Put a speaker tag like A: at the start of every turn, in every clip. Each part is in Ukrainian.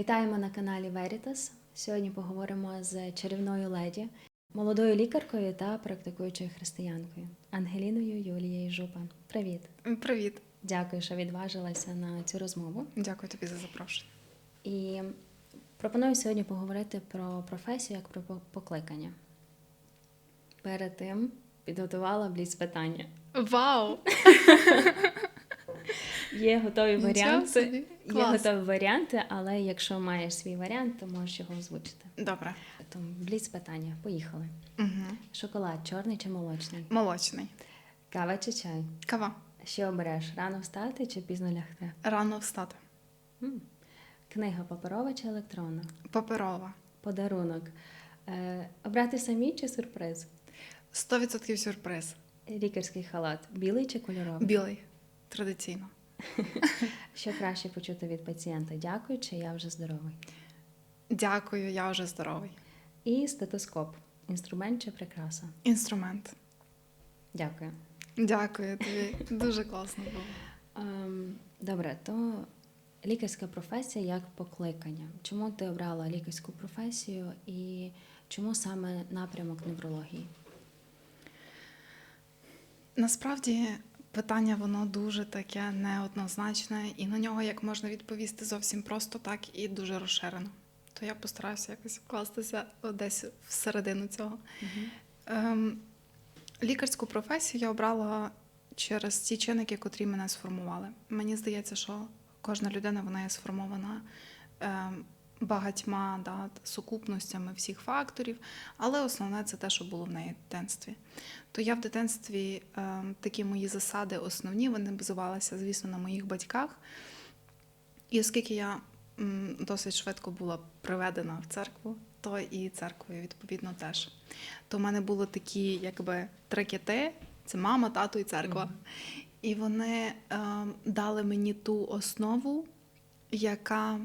A: Вітаємо на каналі Veritas. Сьогодні поговоримо з чарівною леді, молодою лікаркою та практикуючою християнкою Ангеліною Юлією Жупан. Привіт!
B: Привіт,
A: Дякую, що відважилася на цю розмову.
B: дякую тобі за запрошення.
A: І пропоную сьогодні поговорити про професію як про покликання. Перед тим підготувала бліц питання.
B: Вау!
A: Є готові варіанти. Є готові варіанти, але якщо маєш свій варіант, то можеш його озвучити.
B: Добре.
A: Тому бліц питання. Поїхали.
B: Угу.
A: Шоколад, чорний чи молочний?
B: Молочний.
A: Кава чи чай?
B: Кава.
A: Що обереш? Рано встати чи пізно лягти?
B: Рано встати.
A: М. Книга паперова чи електронна?
B: Паперова.
A: Подарунок. Е, обрати самі чи сюрприз?
B: 100% сюрприз.
A: Лікарський халат. Білий чи кольоровий?
B: Білий. Традиційно.
A: Що краще почути від пацієнта? Дякую, чи я вже здоровий?
B: Дякую, я вже здоровий.
A: І стетоскоп. Інструмент чи прикраса?
B: Інструмент.
A: Дякую.
B: Дякую тобі. Дуже класно було.
A: Ем, добре, то лікарська професія як покликання. Чому ти обрала лікарську професію і чому саме напрямок неврології?
B: Насправді питання воно дуже таке неоднозначне, і на нього як можна відповісти зовсім просто так і дуже розширено. То я постараюся якось вкластися десь всередину цього. Ем, лікарську професію я обрала через ті чинники, котрі мене сформували. Мені здається, що кожна людина вона є сформована ем, багатьма да, сукупностями всіх факторів, але основне це те, що було в неї в дитинстві. То я в дитинстві ем, такі мої засади основні, вони базувалися, звісно, на моїх батьках. І оскільки я м, досить швидко була приведена в церкву, то і церквою відповідно теж. То в мене було такі, якби три кити: це мама, тато і церква.
A: Мгм.
B: І вони ем, дали мені ту основу, яка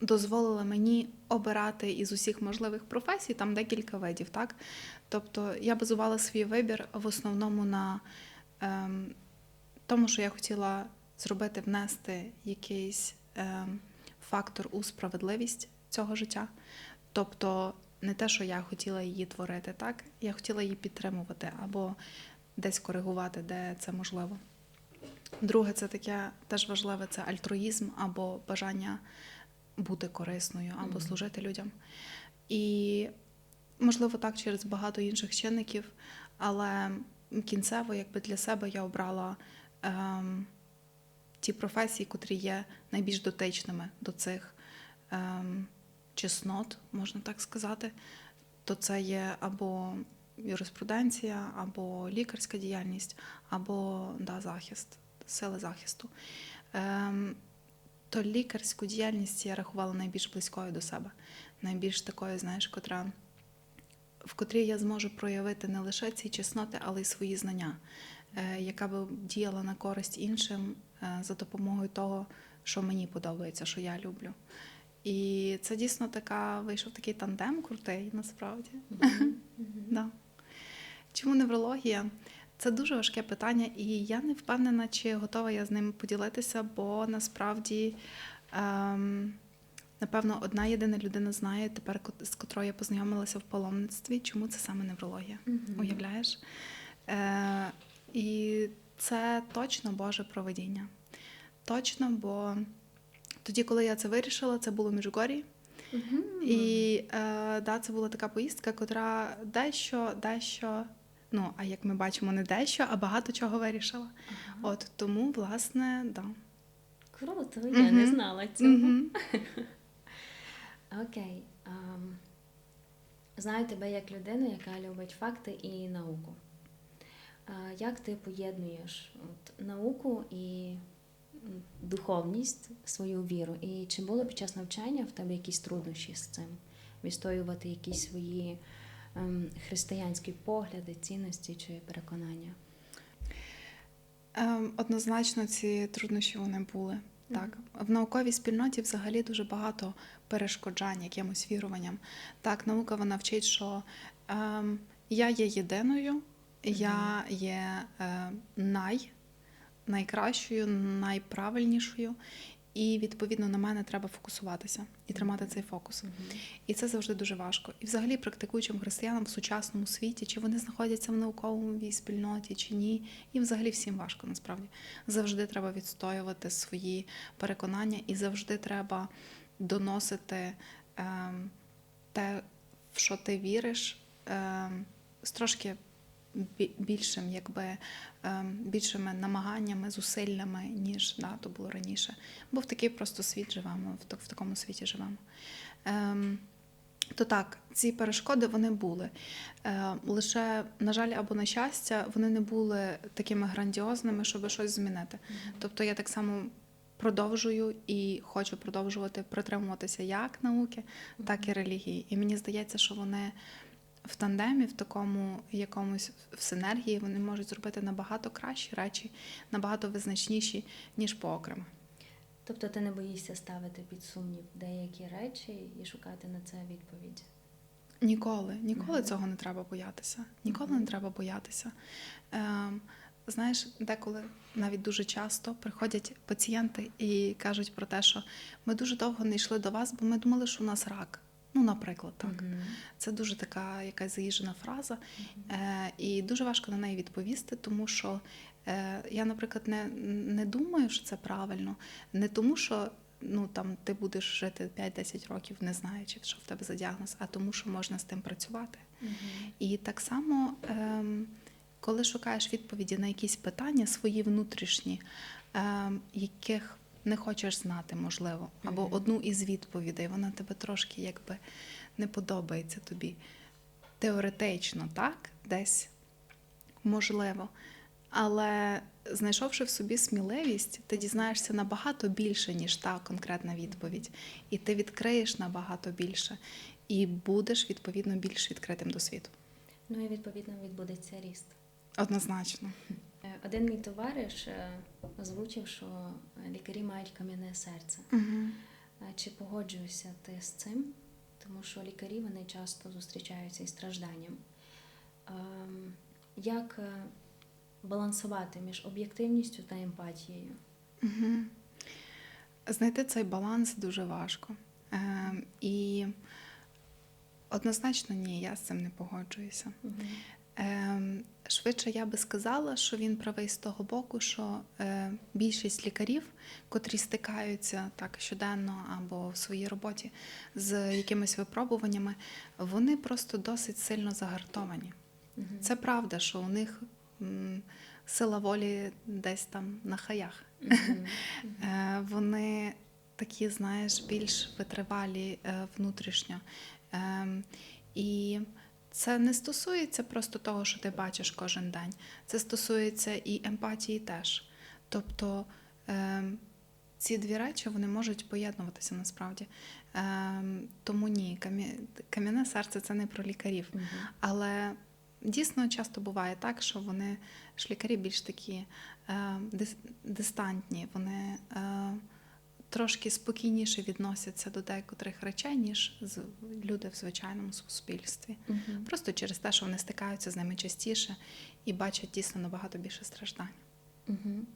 B: дозволила мені обирати із усіх можливих професій, там декілька видів, так? Тобто я базувала свій вибір в основному на ем, тому, що я хотіла зробити, внести якийсь ем, фактор у справедливість цього життя. Тобто не те, що я хотіла її творити, так? Я хотіла її підтримувати або десь коригувати, де це можливо. Друге, це таке теж важливе це альтруїзм або бажання бути корисною або
A: Мгм.
B: служити людям. І можливо так через багато інших чинників, але кінцево, якби для себе я обрала ем, ті професії, котрі є найбільш дотичними до цих ем, чеснот, можна так сказати. То це є або юриспруденція, або лікарська діяльність, або да, захист, сили захисту. Ем, то лікарську діяльність я рахувала найбільш близькою до себе, найбільш такою, знаєш, котра, в котрій я зможу проявити не лише ці чесноти, але й свої знання, е, яка би діяла на користь іншим е, за допомогою того, що мені подобається, що я люблю. І це дійсно така вийшов такий тандем крутий, насправді.
A: Мгм.
B: Да. Чому неврологія? Це дуже важке питання, і я не впевнена, чи готова я з ним поділитися, бо насправді, ем, напевно, одна єдина людина знає тепер, з котрою я познайомилася в паломництві, чому це саме неврологія.
A: Мгм.
B: Уявляєш? Е, і це точно Боже проведіння. Точно, бо тоді, коли я це вирішила, це було в Міжгорі.
A: Мгм.
B: І е, да, це була така поїздка, котра дещо, дещо, ну, а як ми бачимо, не дещо, а багато чого вирішила.
A: Ага.
B: От тому, власне, да.
A: Круто, я не знала цього. Окей. Знаю тебе як людину, яка любить факти і науку. Як ти поєднуєш от, науку і духовність, свою віру? І чи було під час навчання в тебе якісь труднощі з цим? Відстоювати якісь свої християнські погляди, цінності чи переконання?
B: Ем, Однозначно, ці труднощі вони були. Так, в науковій спільноті взагалі дуже багато перешкоджань якимось віруванням. Так, наука вона вчить, що ем, я є єдиною, я є е, най, найкращою, найправильнішою. І відповідно на мене треба фокусуватися і тримати цей фокус. І це завжди дуже важко. І взагалі практикуючим християнам в сучасному світі, чи вони знаходяться в науковій спільноті, чи ні, і взагалі всім важко насправді. Завжди треба відстоювати свої переконання, і завжди треба доносити ем, те, в що ти віриш, ем, з трошки більшим, якби ем, більшими намаганнями, зусиллями, ніж да, то було раніше. Бо в такий просто світ живемо, в, так- в такому світі живемо. Ем, то так, ці перешкоди вони були. Е, лише, на жаль, або на щастя, вони не були такими грандіозними, щоб щось змінити. Тобто я так само продовжую і хочу продовжувати притримуватися як науки, так і релігії. І мені здається, що вони в тандемі, в такому якомусь в синергії, вони можуть зробити набагато кращі речі, набагато визначніші, ніж поокремо.
A: Тобто ти не боїшся ставити під сумнів деякі речі і шукати на це відповідь.
B: Ніколи, ніколи
A: Мгм.
B: цього не треба боятися. Ніколи
A: Мгм.
B: не треба боятися. Ем, знаєш, деколи навіть дуже часто приходять пацієнти і кажуть про те, що ми дуже довго не йшли до вас, бо ми думали, що у нас рак. Ну, наприклад, так.
A: Мгм.
B: Це дуже така якась заїжджена фраза, е, і дуже важко на неї відповісти, тому що е, я, наприклад, не, не думаю, що це правильно, не тому, що ну там ти будеш жити 5-10 років, не знаючи, що в тебе за діагноз, а тому, що можна з тим працювати.
A: Мгм.
B: І так само, ем, коли шукаєш відповіді на якісь питання свої внутрішні, ем, яких не хочеш знати, можливо, або
A: Мгм.
B: одну із відповідей, вона тебе трошки якби не подобається тобі. Теоретично, так, десь можливо. Але знайшовши в собі сміливість, ти дізнаєшся набагато більше, ніж та конкретна відповідь. І ти відкриєш набагато більше, і будеш відповідно більш відкритим до світу.
A: Ну і відповідно відбудеться ріст.
B: Однозначно.
A: Е, Один мій товариш е, озвучив, що лікарі мають кам'яне серце.
B: Угу.
A: Е, Чи погоджуєшся ти з цим? Тому що лікарі вони часто зустрічаються із стражданням. Ем, Як е, балансувати між об'єктивністю та емпатією?
B: Угу. Знайти цей баланс дуже важко. Ем, і однозначно ні, я з цим не погоджуюся. Ем, швидше я би сказала, що він правий з того боку, що е, більшість лікарів, котрі стикаються так щоденно або в своїй роботі з якимись випробуваннями, вони просто досить сильно загартовані.
A: Мгм.
B: Це правда, що у них м, сила волі десь там на хаях.
A: Мгм.
B: Е, Вони такі, знаєш, більш витривалі е, внутрішньо. Ем, І це не стосується просто того, що ти бачиш кожен день. Це стосується і емпатії теж. Тобто ем, ці дві речі вони можуть поєднуватися насправді. Ем, Тому ні, кам'яне серце це не про лікарів.
A: Мгм.
B: Але дійсно часто буває так, що вони ж лікарі більш такі е, дистантні, вони е, трошки спокійніше відносяться до декотрих речей, ніж люди в звичайному суспільстві.
A: Мгм.
B: Просто через те, що вони стикаються з ними частіше і бачать дійсно набагато більше страждань.
A: Мгм.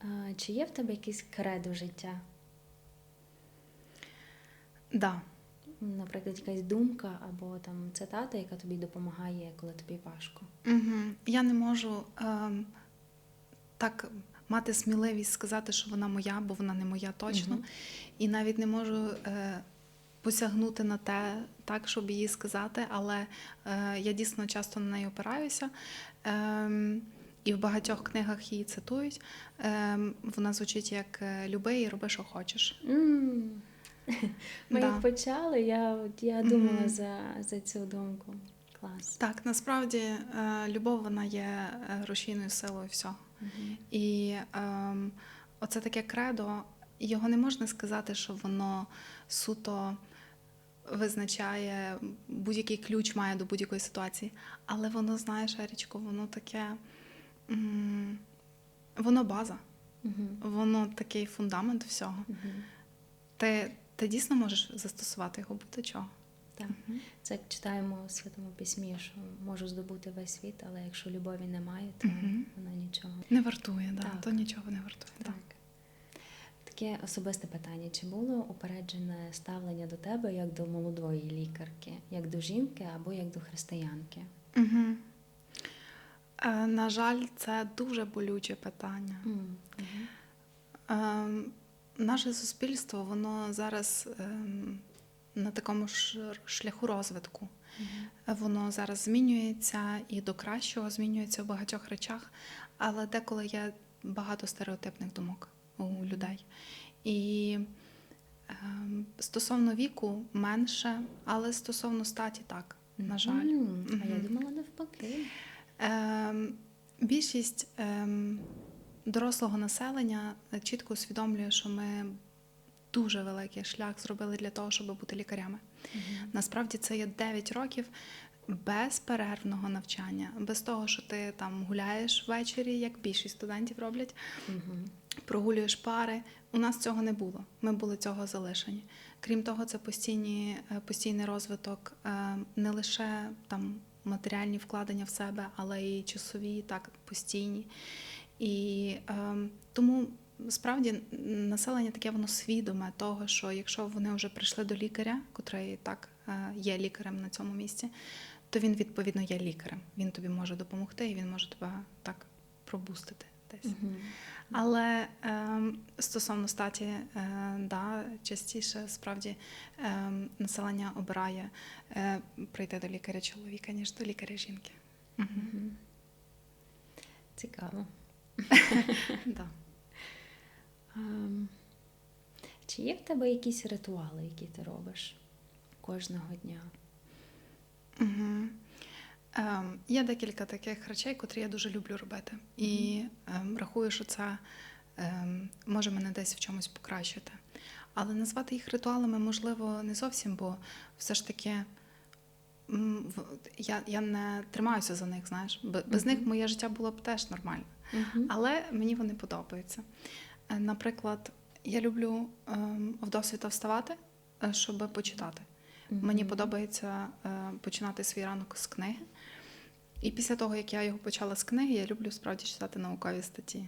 A: А, Чи є в тебе якийсь кредо життя?
B: Да,
A: Наприклад, якась думка або там цитата, яка тобі допомагає, коли тобі важко.
B: Угу. Я не можу ем, так мати сміливість сказати, що вона моя, бо вона не моя точно.
A: Мгм.
B: І навіть не можу е, посягнути на те, так, щоб її сказати, але е, я дійсно часто на неї опираюся. Ем, і в багатьох книгах її цитують. Ем, вона звучить як е, люби і роби, що хочеш.
A: М. Ми
B: Да.
A: почали, я, я думала
B: Мгм.
A: за, за цю думку. Клас.
B: Так, насправді е, любов вона є е, рушійною силою всього. І ем, оце таке кредо, його не можна сказати, що воно суто визначає будь-який ключ має до будь-якої ситуації. Але воно, знаєш, Ерічко, воно таке. м, Воно база,
A: Мгм.
B: воно такий фундамент всього.
A: Мгм.
B: Ти, ти дійсно можеш застосувати його будь-до
A: Так. Це як читаємо в Святому Письмі, що можу здобути весь світ, але якщо любові немає, то
B: Мгм.
A: вона нічого.
B: Не вартує, да,
A: Так.
B: то нічого не вартує.
A: Так.
B: Так.
A: Таке особисте питання: чи було упереджене ставлення до тебе як до молодої лікарки, як до жінки або як до християнки?
B: Угу. Е, на жаль, це дуже болюче питання.
A: Мгм.
B: Е, наше суспільство, воно зараз ем, на такому ж шляху розвитку.
A: Мгм.
B: Воно зараз змінюється і до кращого змінюється в багатьох речах, але деколи є багато стереотипних думок у людей. І ем, стосовно віку менше, але стосовно статі так, на жаль.
A: М, А я думала навпаки.
B: Ем, більшість ем, дорослого населення е, чітко усвідомлює, що ми дуже великий шлях зробили для того, щоб бути лікарями.
A: Мгм.
B: Насправді це є 9 років безперервного навчання, без того, що ти там гуляєш ввечері, як більшість студентів роблять,
A: Мгм.
B: прогулюєш пари. У нас цього не було. Ми були цього залишені. Крім того, це постійні, е, постійний розвиток е, не лише там матеріальні вкладення в себе, але й часові, так постійні. І е, тому справді населення таке воно свідоме того, що якщо вони вже прийшли до лікаря, котрий так е, є лікарем на цьому місці, то він відповідно є лікарем. Він тобі може допомогти, і він може тебе так пробустити десь.
A: Мгм.
B: Але ем, стосовно статі, е, да, частіше справді ем, населення обирає е, прийти до лікаря чоловіка, ніж до лікаря жінки. Мгм.
A: Цікаво.
B: Да.
A: Ем, Чи є в тебе якісь ритуали, які ти робиш кожного дня?
B: Мгм. Ем, є декілька таких речей, котрі я дуже люблю робити. І ем, рахую, що це ем, може мене десь в чомусь покращити. Але назвати їх ритуалами можливо не зовсім, бо все ж таки я, я не тримаюся за них, знаєш. Бе- Без них моє життя було б теж нормально.
A: Мгм.
B: Але мені вони подобаються. Е, Наприклад, я люблю ем, вдосвіта вставати, е, щоб почитати. Мені подобається е, починати свій ранок з книги. І після того, як я його почала з книги, я люблю справді читати наукові статті.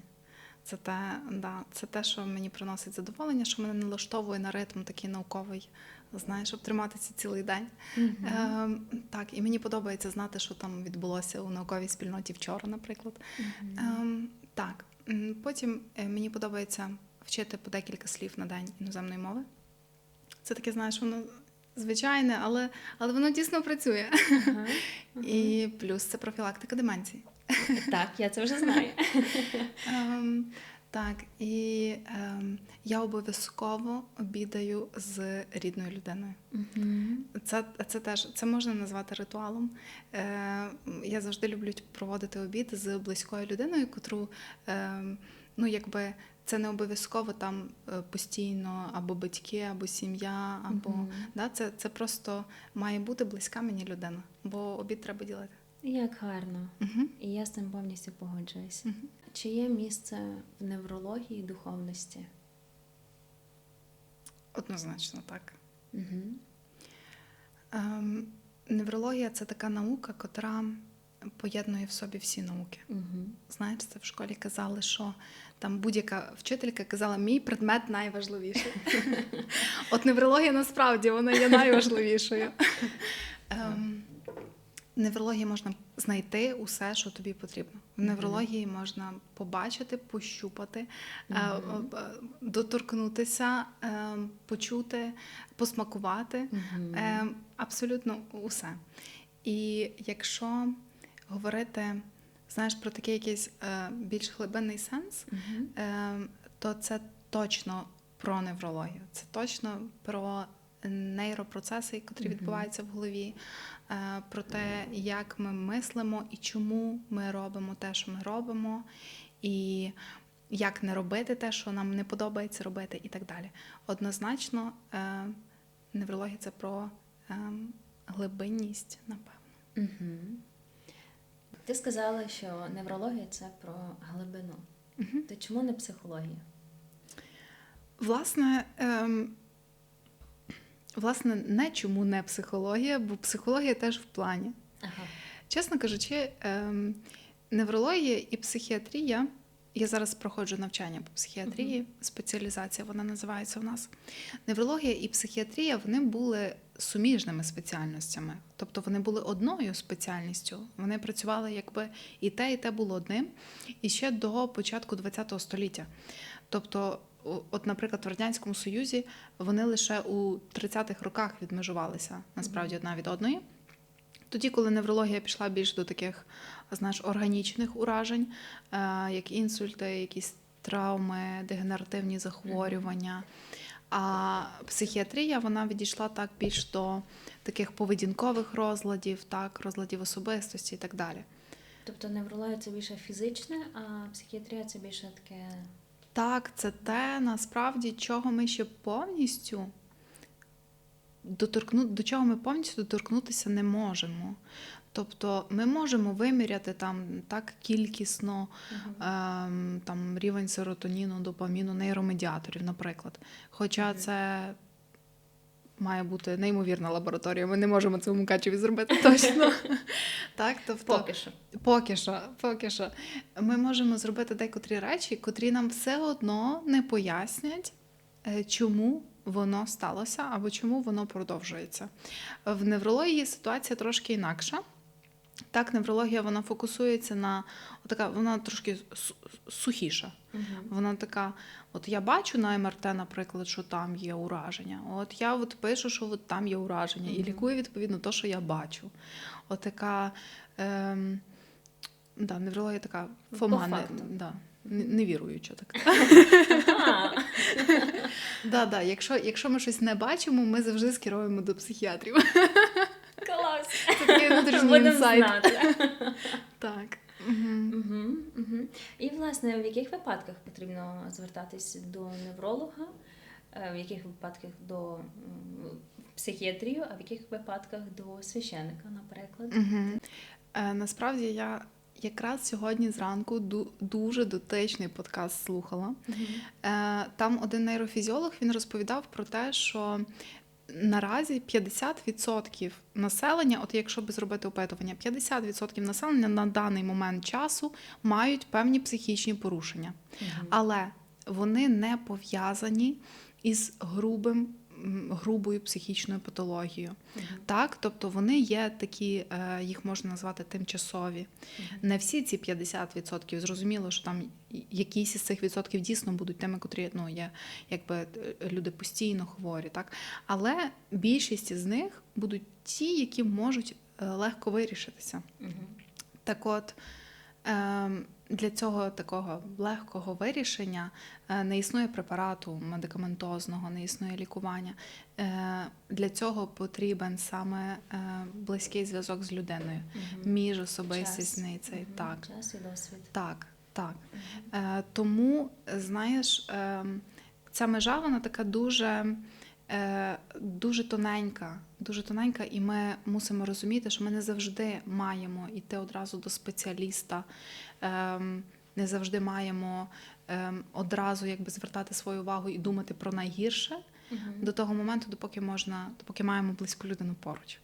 B: Це те, да, це те, що мені приносить задоволення, що мене налаштовує на ритм такий науковий, знаєш, щоб триматися цілий день.
A: Мгм.
B: Ем, так, і мені подобається знати, що там відбулося у науковій спільноті вчора, наприклад.
A: Мгм.
B: Ем, так, потім е, мені подобається вчити по декілька слів на день іноземної мови. Це таке, знаєш, воно звичайне, але, але воно дійсно працює.
A: Ага, ага.
B: І плюс це профілактика деменції.
A: Так, я це вже знаю.
B: Так, і ем, я обов'язково обідаю з рідною людиною.
A: Мгм.
B: Це, це теж це можна назвати ритуалом. Е, я завжди люблю проводити обід з близькою людиною, котру е, ну якби це не обов'язково там е, постійно або батьки, або сім'я, або
A: Мгм.
B: да, це, це просто має бути близька мені людина, бо обід треба ділити.
A: Як гарно.
B: Угу.
A: І я з цим повністю погоджуюсь.
B: Угу.
A: Чи є місце в неврології і духовності?
B: Однозначно так.
A: Угу.
B: Ем, неврологія це така наука, котра поєднує в собі всі науки.
A: Угу.
B: Знаєш, це в школі казали, що там будь-яка вчителька казала, мій предмет найважливіший. От неврологія насправді вона є найважливішою. Ем, В неврології можна знайти усе, що тобі потрібно. В неврології можна побачити, пощупати,
A: Мгм.
B: е, доторкнутися, е, почути, посмакувати.
A: Угу.
B: Е, абсолютно усе. І якщо говорити, знаєш, про такий якийсь більш глибинний сенс,
A: Угу.
B: е, то це точно про неврологію, це точно про нейропроцеси, які відбуваються в голові, е, про те, як ми мислимо і чому ми робимо те, що ми робимо, і як не робити те, що нам не подобається робити, і так далі. Однозначно, е, неврологія це про ем, глибинність, напевно.
A: Угу. Ти сказала, що неврологія це про глибину.
B: Мгм.
A: То чому не психологія?
B: Власне, ем, власне, не чому не психологія, бо психологія теж в плані.
A: Ага.
B: Чесно кажучи, ем, неврологія і психіатрія я зараз проходжу навчання по психіатрії, спеціалізація вона називається у нас. Неврологія і психіатрія вони були суміжними спеціальностями, тобто вони були одною спеціальністю. Вони працювали якби і те, і те було одним, і ще до початку ХХ століття. Тобто, от, наприклад, в Радянському Союзі вони лише у 30-х роках відмежувалися насправді одна від одної. Тоді, коли неврологія пішла більш до таких, знаєш, органічних уражень, е, як інсульти, якісь травми, дегенеративні захворювання. А психіатрія вона відійшла так більш до таких поведінкових розладів, так, розладів особистості і так далі.
A: Тобто неврологія це більше фізичне, а психіатрія це більше таке.
B: Так, це те насправді, чого ми ще повністю доторкну, до чого ми повністю доторкнутися не можемо. Тобто ми можемо виміряти там так кількісно ем, там, рівень серотоніну, допаміну, нейромедіаторів, наприклад. Хоча
A: Мгм.
B: це має бути неймовірна лабораторія, ми не можемо це в Мукачеві зробити точно. так, тобто,
A: Поки що.
B: Поки що, поки що. Ми можемо зробити декотрі речі, котрі нам все одно не пояснять, е, чому воно сталося або чому воно продовжується. В неврології ситуація трошки інакша. Так, неврологія вона фокусується на така, вона трошки сухіша.
A: Мгм.
B: Вона така, от я бачу на МРТ, наприклад, що там є ураження. От я от пишу, що от там є ураження, і
A: Мгм.
B: лікую відповідно то, що я бачу. От така ем, да, неврологія така фома, не, да, невіруюча така. Да, да, якщо, якщо ми щось не бачимо, ми завжди скеруємо до психіатрів.
A: Клас.
B: Це такий внутрішній інсайт. Так. Мгм,
A: мгм. І, власне, в яких випадках потрібно звертатись до невролога, Е, в яких випадках до психіатрію, а в яких випадках до священика, наприклад?
B: Мгм. Е, насправді я якраз сьогодні зранку ду- дуже дотичний подкаст слухала.
A: Мгм.
B: Е, Там один нейрофізіолог він розповідав про те, що наразі 50% населення, от якщо би зробити опитування, 50% населення на даний момент часу мають певні психічні порушення,
A: угу.
B: але вони не пов'язані із грубим. Грубою психічною патологією,
A: Мгм.
B: так, тобто вони є такі, е, їх можна назвати тимчасові.
A: Мгм.
B: Не всі ці 50%, зрозуміло, що там якісь із цих відсотків дійсно будуть тими, котрі ну, є якби е, люди постійно хворі, так? Але більшість з них будуть ті, які можуть е, легко вирішитися.
A: Мгм.
B: Так от для цього такого легкого вирішення е, не існує препарату медикаментозного, не існує лікування. Е, Для цього потрібен саме е, близький зв'язок з людиною,
A: Мгм.
B: міжособистісний цей
A: Мгм.
B: так.
A: Час і досвід.
B: Так, так. Е, тому, знаєш, е, ця межа вона така дуже, дуже тоненька, дуже тоненька, і ми мусимо розуміти, що ми не завжди маємо йти одразу до спеціаліста, е, не завжди маємо е, одразу якби звертати свою увагу і думати про найгірше
A: Мгм.
B: до того моменту, допоки можна, допоки маємо близьку людину поруч.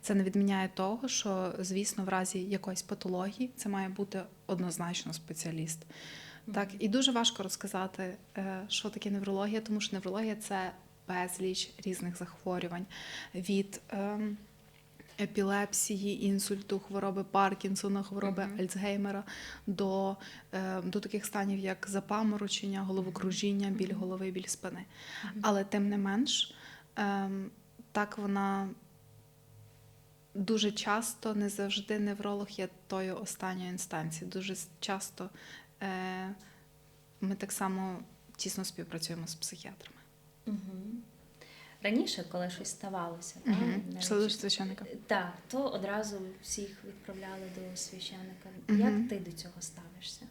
B: Це не відміняє того, що, звісно, в разі якоїсь патології це має бути однозначно спеціаліст. Так, і дуже важко розказати, е, що таке неврологія, тому що неврологія це безліч різних захворювань від ем, епілепсії, інсульту, хвороби Паркінсона, хвороби
A: Мгм.
B: Альцгеймера до, е, до таких станів, як запаморочення, головокружіння, біль голови, біль спини.
A: Мгм.
B: Але тим не менш, ем, так вона дуже часто, не завжди невролог є тою останньою інстанцією. Дуже часто е, ми так само тісно співпрацюємо з психіатрами.
A: Мгм. Раніше, коли щось ставалося, та,
B: Мгм.
A: навіть-
B: священника.
A: Так, то одразу всіх відправляли до священика.
B: Мгм.
A: Як ти до цього ставишся?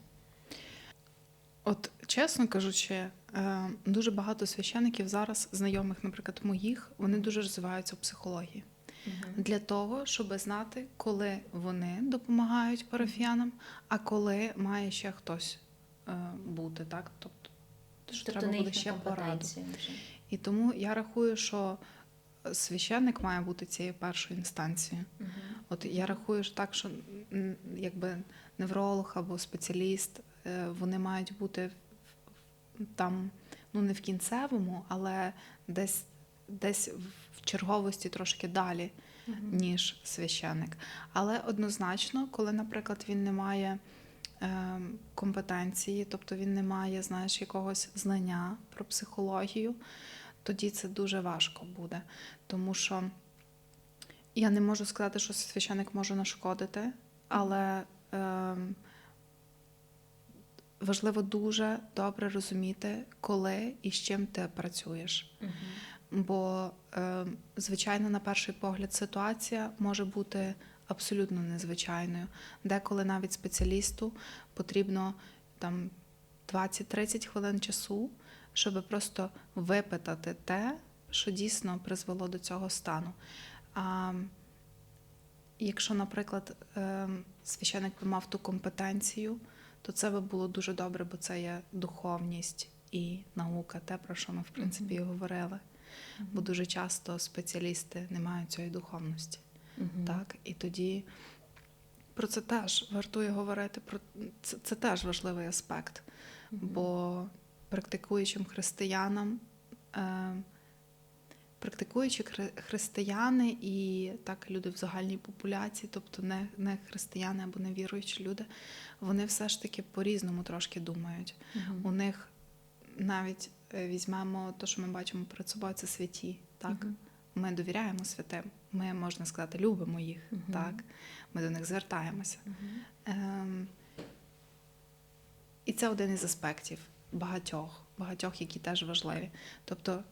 B: От чесно кажучи, е, дуже багато священиків зараз, знайомих, наприклад, моїх, вони дуже розвиваються в психології. Для того, щоб знати, коли вони допомагають парафіянам, а коли має ще хтось е, бути, так? Тобто, що
A: Тобто
B: треба буде ще пораду.
A: вже.
B: І тому я рахую, що священник має бути цією першою інстанцією.
A: Мгм.
B: От я рахую що так, що якби невролог або спеціаліст е, вони мають бути там, ну не в кінцевому, але десь, десь в черговості трошки далі, ніж священник. Але однозначно, коли, наприклад, він не має е, компетенції, тобто він не має, знаєш, якогось знання про психологію, тоді це дуже важко буде. Тому що я не можу сказати, що священик може нашкодити, але е, важливо дуже добре розуміти, коли і з чим ти працюєш. Бо, е, звичайно, на перший погляд, ситуація може бути абсолютно незвичайною. Деколи навіть спеціалісту потрібно там 20-30 хвилин часу, щоб просто випитати те, що дійсно призвело до цього стану. А якщо, наприклад, е, священик би мав ту компетенцію, то це би було дуже добре, бо це є духовність і наука, те, про що ми, в принципі, і говорили. Бо дуже часто спеціалісти не мають цієї духовності. Так? І тоді про це теж вартує говорити. Про це, це теж важливий аспект. Бо практикуючим християнам, е, практикуючі християни і так люди в загальній популяції, тобто не, не християни або не віруючі люди, вони все ж таки по-різному трошки думають. У них навіть е, візьмемо те, що ми бачимо перед собою, це святі. Так?
A: Мгм.
B: Ми довіряємо святим. Ми, можна сказати, любимо їх.
A: Мгм.
B: Так? Ми до них звертаємося. Ем, і це один із аспектів багатьох, багатьох, які теж важливі. Тобто,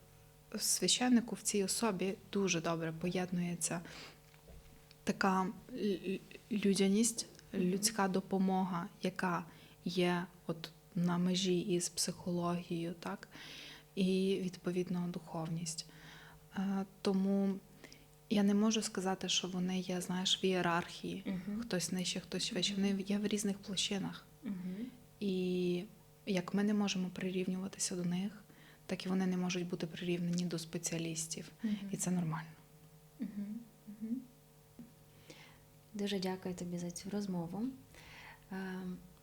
B: священнику в цій особі дуже добре поєднується така людяність, людська допомога, яка є от на межі із психологією, так? і відповідно духовність. Е, Тому я не можу сказати, що вони є, знаєш, в ієрархії хтось нижче, хтось вище. Вони є в різних площинах. І як ми не можемо прирівнюватися до них, так і вони не можуть бути прирівнені до спеціалістів. І це нормально.
A: Дуже дякую тобі за цю розмову. Е,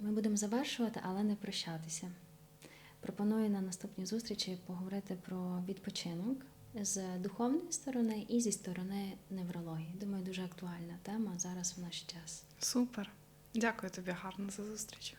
A: Ми будемо завершувати, але не прощатися. Пропоную на наступній зустрічі поговорити про відпочинок з духовної сторони і зі сторони неврології. Думаю, дуже актуальна тема зараз в наш час.
B: Супер. Дякую тобі гарно за зустріч.